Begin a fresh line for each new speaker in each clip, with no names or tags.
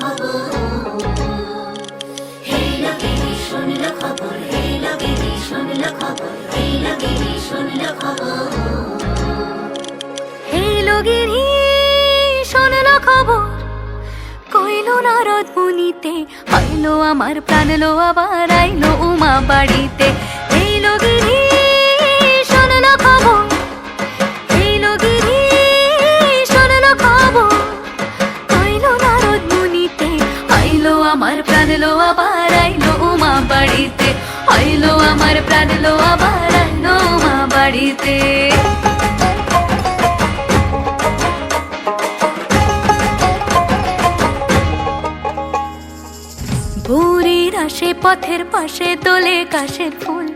খবর
হেই না না বিবি শুনল খবর মুনিতে, হইল আমার প্রাণ, লো আবার আইলো উমা বাড়ি। আমার প্রাণ লো আবার আইলো উমা বাড়িতে। আইলো আমার প্রাণ লো আবার আইলো উমা বাড়িতে। ভোরের আসে পথের পাশে তোলে কাশের ফুল।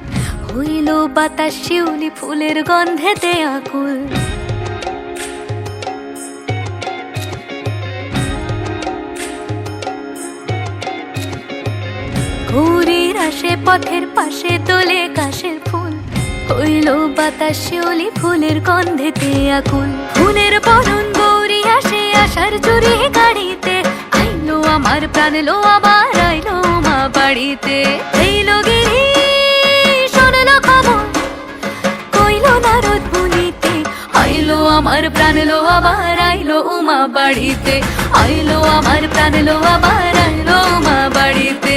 হইল বাতাস, শিউলি ফুলের গন্ধেতে আকুল। ভোরের আসে, পথের পাশে তোলে কাশের ফুল। হইল বাতাস শিউলি ফুলের গন্ধেতে আকুল ফুলের বরণ গৌরী আসে আসার চুরি গাড়িতে। আইলো আমার প্রাণ লো আবার, আইলো মা বাড়িতে। এইলো গিরি শোনলো খবর, কইলো নারদ মুনিতে। আইলো আমার প্রাণ লো আবার, আইলো উমা বাড়িতে। আইলো আমার প্রাণ লো আবার, আইলো উমা বাড়িতে।